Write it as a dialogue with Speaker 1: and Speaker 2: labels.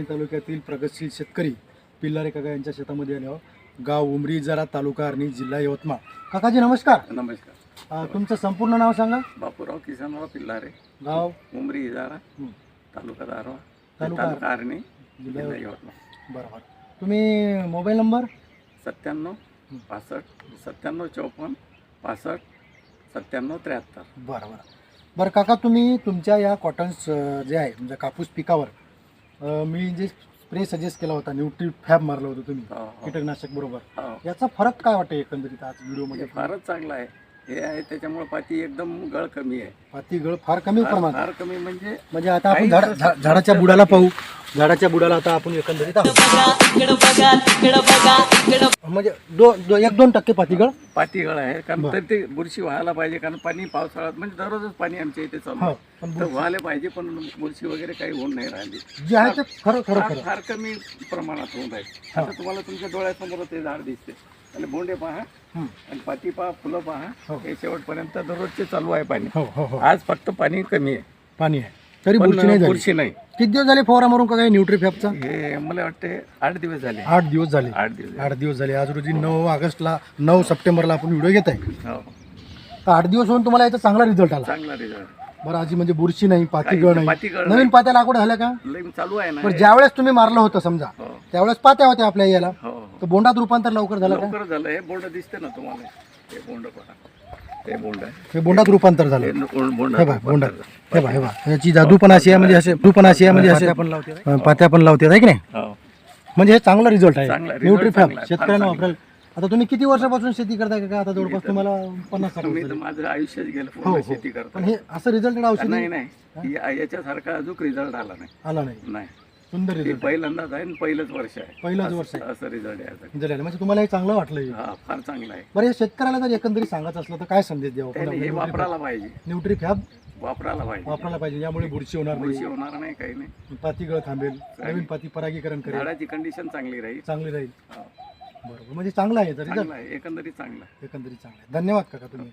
Speaker 1: तालुक्यातील प्रगतशील शेतकरी पिल्लारे काका यांच्या शेतामध्ये आले आहोत. गाव उमरी जरा तालुका अर्णी जिल्हा यवतमाळ. काकाजी नमस्कार.
Speaker 2: नमस्कार.
Speaker 1: अं, तुमचं संपूर्ण नाव सांगा.
Speaker 2: बापूराव किसनराव पिल्लारे.
Speaker 1: गाव?
Speaker 2: उमरी इजारा.
Speaker 1: हं.
Speaker 2: तालुका दारवा
Speaker 1: तालुका
Speaker 2: तालुका आर्णी
Speaker 1: जिल्हा
Speaker 2: जिल्हा
Speaker 1: यवतमाळ.
Speaker 2: यवतमाळ.
Speaker 1: बरोबर. तुम्ही मोबाईल नंबर?
Speaker 2: सत्त्याण्णव. पासष्ट सत्त्याण्णव चौपन्न पासष्ट सत्त्याण्णव त्र्याहत्तर.
Speaker 1: बरं बरं. बरं काका तुम्ही तुमच्या या कॉटन्स अं, जे आहे म्हणजे कापूस पिकावर अं, मी जे स्प्रे सजेस्ट केला होता न्यूट्री फॅब मारलं होतं तुम्ही
Speaker 2: हो, हो.
Speaker 1: कीटकनाशक बरोबर
Speaker 2: हो.
Speaker 1: याचा फरक काय वाटतं एकंदरीत आज व्हिडिओमध्ये
Speaker 2: हे फारच चांगलं आहे हे आहे त्याच्यामुळे पाती एकदम गळ कमी आहे
Speaker 1: पाती गळ फार कमी प्रमाणात.
Speaker 2: फार कमी म्हणजे
Speaker 1: म्हणजे आता आपण झाड झा- झाडाच्या बुडाला पाहू झाडाच्या बुडाला आता आपण एकंदरीत आहोत. म्हणजे दो दो- एक दोन टक्के पातीगळ
Speaker 2: पाती गळ आहे कारण. तर ते बुरशी व्हायला पाहिजे कारण पाणी पावसाळ्यात म्हणजे दररोजच पाणी आमच्या इथे चालू
Speaker 1: हो
Speaker 2: आहे.
Speaker 1: पण
Speaker 2: तर व्हायला पाहिजे पण बुरशी वगैरे काही होऊन नाही राहिली
Speaker 1: जे आहे ते खरं खरं
Speaker 2: फार
Speaker 1: खरं
Speaker 2: फार कमी प्रमाणात होऊन राहील
Speaker 1: हा.
Speaker 2: आता तुम्हाला तुमच्या डोळ्यासमोर ते झाड दिसते आणि बोंडे पहा.
Speaker 1: हं.
Speaker 2: आणि पाती पहा फुलं
Speaker 1: हो.
Speaker 2: पहा. हे. शेवटपर्यंत दररोजचे चालू आहे पाणी.
Speaker 1: हो हो हो.
Speaker 2: आज फक्त पाणी कमी आहे.
Speaker 1: पाणी आहे. तरी
Speaker 2: पण
Speaker 1: बुरशी नाही झाली.
Speaker 2: बुरशी नाही.
Speaker 1: किती दिवस झाले फवारा मारून का काय न्यूट्री फॅबचा
Speaker 2: हे मला वाटते आठ दिवस झाले.
Speaker 1: आठ दिवस झाले.
Speaker 2: आठ दिवस झाले.
Speaker 1: आठ दिवस झाले. आज रोजी नऊ ऑगस्टला नऊ सप्टेंबरला आपण व्हिडिओ घेत आहे.
Speaker 2: हो.
Speaker 1: आठ दिवस होऊन तुम्हाला याचा चांगला रिझल्ट आला.
Speaker 2: चांगला रिझल्ट
Speaker 1: बरं आजी म्हणजे बुरशी नाही पातीगळ
Speaker 2: काही
Speaker 1: नाही. नवीन पात्या लागवड झाल्या का?
Speaker 2: चालू आहे हे.
Speaker 1: ज्यावेळेस तुम्ही मारलं होतं समजा
Speaker 2: हो.
Speaker 1: त्यावेळेस पात्या होत्या आपल्या याला.
Speaker 2: हो हो.
Speaker 1: तर बोंडात रूपांतर लवकर झालं का?
Speaker 2: लवकर झालं. हे बोंड दिसते ना तुम्हाला? हे बोंड पहा हे बोंड आहे.
Speaker 1: हे बोंडात रूपांतर झालं.
Speaker 2: बोंड
Speaker 1: हे बोंडात. हे बा हे बा याची जादू पण अशी आहे म्हणजे असे जादू पण अशी आहे म्हणजे असे पण लावते पात्या पण लावते आहे की नाही?
Speaker 2: हो.
Speaker 1: म्हणजे हे चांगला रिझल्ट आहे.
Speaker 2: चांगला result
Speaker 1: न्यूट्रीफॅब
Speaker 2: चांगला आहे, फार
Speaker 1: शेतकऱ्यांना
Speaker 2: चांगला
Speaker 1: वापरायला आता तुम्ही किती वर्षापासून शेती करताय का? आता जवळपास तुम्हाला पन्नास साठ
Speaker 2: मी
Speaker 1: वर्ष
Speaker 2: तर
Speaker 1: झाली.
Speaker 2: माझं आयुष्यच गेलं
Speaker 1: हो
Speaker 2: पूर्ण
Speaker 1: हो.
Speaker 2: शेती करता
Speaker 1: पण हे असं रिझल्ट औषध?
Speaker 2: नाही. नाही या- याच्यासारखा अजून रिझल्ट आला नाही.
Speaker 1: आला नाही.
Speaker 2: नाही.
Speaker 1: सुंदर
Speaker 2: ते
Speaker 1: रिझल्ट
Speaker 2: पहिल्यांदाच आहे आणि पहिलंच वर्ष आहे.
Speaker 1: पहिलंच
Speaker 2: असं-
Speaker 1: वर्ष आहे.
Speaker 2: असं रिझल्ट आहे.
Speaker 1: रिझल्ट आला म्हणजे तुम्हाला हे चांगलं वाटलं हे.
Speaker 2: हा फार चांगला आहे.
Speaker 1: बरं या शेतकऱ्याला जर एकंदरीत सांगायचं असलं तर काय संदेश द्यावा?
Speaker 2: त्याने हे वापरायला पाहिजे.
Speaker 1: न्यूट्रीफॅब
Speaker 2: वापरायला पाहिजे.
Speaker 1: वापरायला पाहिजे यामुळे बुरशी होणार नाही.
Speaker 2: बुरशी होणार नाही काही नाही.
Speaker 1: पाती गळ थांबेल नवीन पाती परागीकरण करेल.
Speaker 2: झाडाची कंडिशन चांगली राहील.
Speaker 1: चांगली राहील.
Speaker 2: हा.
Speaker 1: बरोबर म्हणजे चांगलं आहे याचा रिझल्ट
Speaker 2: चांगला आहे एकंदरीत चांगला आहे.
Speaker 1: एकंदरीत चांगलं आहे. धन्यवाद काका तुम्ही.